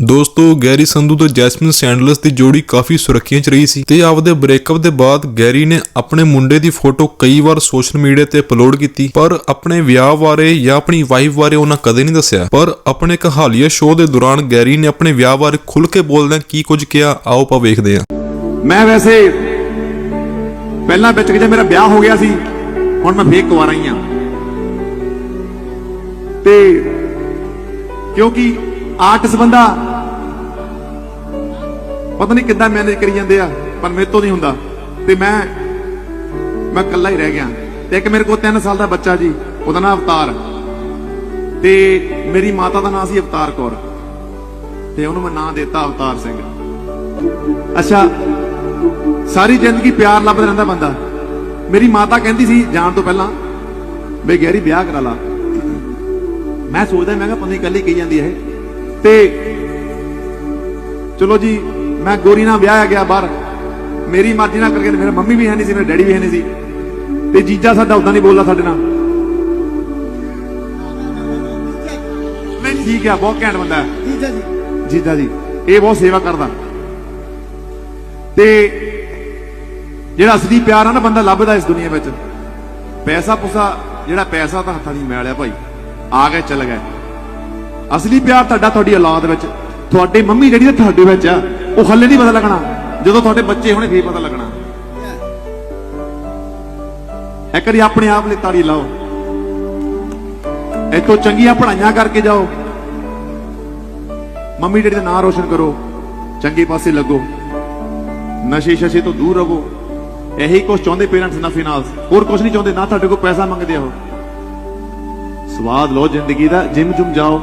ਦੋਸਤੋ, ਗੈਰੀ ਸੰਧੂ ਤੇ ਜੈਸਮਿਨ ਸੈਂਡਲਸ ਦੀ ਜੋੜੀ ਕਾਫੀ ਸੁਰੱਖੀਆਂ 'ਚ ਰਹੀ ਸੀ ਤੇ ਆਪਦੇ ਬ੍ਰੇਕਅਪ ਦੇ ਬਾਅਦ ਗੈਰੀ ਨੇ ਆਪਣੇ ਮੁੰਡੇ ਦੀ ਫੋਟੋ ਕਈ ਵਾਰ ਸੋਸ਼ਲ ਮੀਡੀਆ ਤੇ ਅਪਲੋਡ ਕੀਤੀ, ਪਰ ਆਪਣੇ ਵਿਆਹ ਬਾਰੇ ਜਾਂ ਆਪਣੀ ਵਾਈਫ ਬਾਰੇ ਉਹਨਾਂ ਕਦੇ ਨਹੀਂ ਦੱਸਿਆ। ਪਰ ਆਪਣੇ ਇੱਕ ਸ਼ੋਅ ਦੇ ਦੌਰਾਨ ਗੈਰੀ ਨੇ ਆਪਣੇ ਵਿਆਹ ਬਾਰੇ ਖੁੱਲ੍ਹ ਕੇ ਬੋਲਦਿਆਂ ਕੀ ਕੁਝ ਕਿਹਾ, ਆਓ ਆਪਾਂ ਵੇਖਦੇ ਹਾਂ। ਮੈਂ ਵੈਸੇ ਪਹਿਲਾਂ ਵਿੱਚ ਜੇ ਮੇਰਾ ਵਿਆਹ ਹੋ ਗਿਆ ਸੀ, ਹੁਣ ਮੈਂ ਫੇਕ ਕੁਆਰਾ ਹੀ ਆ ਤੇ ਕਿਉਂਕਿ ਆਰਟਿਸਟ ਬੰਦਾ ਪਤਾ ਨਹੀਂ ਕਿੱਦਾਂ ਮੈਨੇਜ ਕਰੀ ਜਾਂਦੇ ਆ, ਪਰ ਮੇਰੇ ਤੋਂ ਨਹੀਂ ਹੁੰਦਾ। ਤੇ ਮੈਂ ਮੈਂ ਇਕੱਲਾ ਹੀ ਰਹਿ ਗਿਆ। ਤੇ ਇੱਕ ਮੇਰੇ ਕੋਲ 3 ਸਾਲ ਦਾ ਬੱਚਾ ਜੀ, ਉਹਦਾ ਨਾਮ ਅਵਤਾਰ। ਤੇ ਮੇਰੀ ਮਾਤਾ ਦਾ ਨਾਮ ਸੀ ਅਵਤਾਰ ਕੌਰ। ਤੇ ਉਹਨੂੰ ਮੈਂ ਨਾਂ ਦਿੱਤਾ ਅਵਤਾਰ ਸਿੰਘ। ਅੱਛਾ, ਸਾਰੀ ਜ਼ਿੰਦਗੀ ਪਿਆਰ ਲੱਭਦਾ ਰਹਿੰਦਾ ਬੰਦਾ। ਮੇਰੀ ਮਾਤਾ ਕਹਿੰਦੀ ਸੀ ਜਾਣ ਤੋਂ ਪਹਿਲਾਂ, ਬਈ ਗੈਰੀ, ਵਿਆਹ ਕਰਾ ਲਾ। ਮੈਂ ਸੋਚਦਾ, ਮੈਂ ਕਿਹਾ, ਪਤਾ ਨਹੀਂ ਕੱਲੀ ਕਹੀ ਜਾਂਦੀ ਹੈ ਇਹ। ਤੇ ਚਲੋ ਜੀ ਮੈਂ ਗੋਰੀ ਨਾਲ ਵਿਆਹ ਆ ਗਿਆ ਬਾਹਰ। ਮੇਰੀ ਮਰਜ਼ੀ ਨਾਲ ਕਰਕੇ ਮੇਰੇ ਮੰਮੀ ਵੀ ਹੈ ਨਹੀਂ ਸੀ ਮੇਰੇ ਡੈਡੀ ਵੀ ਹੈ ਨਹੀਂ ਸੀ। ਤੇ ਜੀਜਾ ਸਾਡਾ ਉਦਾਂ ਨਹੀਂ ਬੋਲਦਾ ਸਾਡੇ ਨਾਲ। ਨਹੀਂ ਠੀਕ ਆ ਬਹੁਤ ਘੈਂਟ ਬੰਦਾ ਜੀਜਾ ਜੀ। ਜੀਜਾ ਜੀ ਇਹ ਬਹੁਤ ਸੇਵਾ ਕਰਦਾ। ਤੇ ਜਿਹੜਾ ਅਸਲੀ ਪਿਆਰ ਆ ਨਾ ਬੰਦਾ ਲੱਭਦਾ ਇਸ ਦੁਨੀਆ ਵਿੱਚ। ਪੈਸਾ ਪੁਸਾ ਜਿਹੜਾ ਪੈਸਾ ਤਾਂ ਹੱਥਾਂ ਦੀ ਮੈਲ ਆ ਭਾਈ ਆ ਗਏ ਚੱਲ ਗਏ ਅਸਲੀ ਪਿਆਰ ਤੁਹਾਡਾ ਤੁਹਾਡੀ ਔਲਾਦ ਵਿੱਚ। ਤੁਹਾਡੀ ਮੰਮੀ ਜਿਹੜੀ ਤੁਹਾਡੇ ਵਿੱਚ ਆ। ਉਹ ਹੱਲੇ ਨਹੀਂ ਪਤਾ ਲੱਗਣਾ। ਜਦੋਂ ਤੁਹਾਡੇ ਬੱਚੇ ਹੋਣੇ, ਫੇਰ ਪਤਾ ਲੱਗਣਾ। ਇੱਕ ਵਾਰੀ ਆਪਣੇ ਆਪ ਲਈ ਤਾੜੀ ਲਾਓ। ਇਤੋਂ ਚੰਗੀਆਂ ਪੜ੍ਹਾਈਆਂ ਕਰਕੇ ਜਾਓ। ਮੰਮੀ ਡੈਡੀ ਦਾ ਨਾਂ ਰੋਸ਼ਨ ਕਰੋ। ਚੰਗੇ ਪਾਸੇ ਲੱਗੋ। ਨਸ਼ੇ ਸ਼ਸ਼ੇ ਤੋਂ ਦੂਰ ਰਹੋ। ਇਹੀ ਕੁਝ ਚਾਹੁੰਦੇ ਪੇਰੈਂਟਸ ਨਾ ਫਿਨਾਂਸ ਹੋਰ ਕੁਝ ਨਹੀਂ ਚਾਹੁੰਦੇ। ਨਾ ਤੁਹਾਡੇ ਕੋਲ ਪੈਸਾ ਮੰਗਦੇ ਆ ਉਹ ਸਵਾਦ ਲਓ ਜ਼ਿੰਦਗੀ ਦਾ। ਜਿਮ ਜੁਮ ਜਾਓ।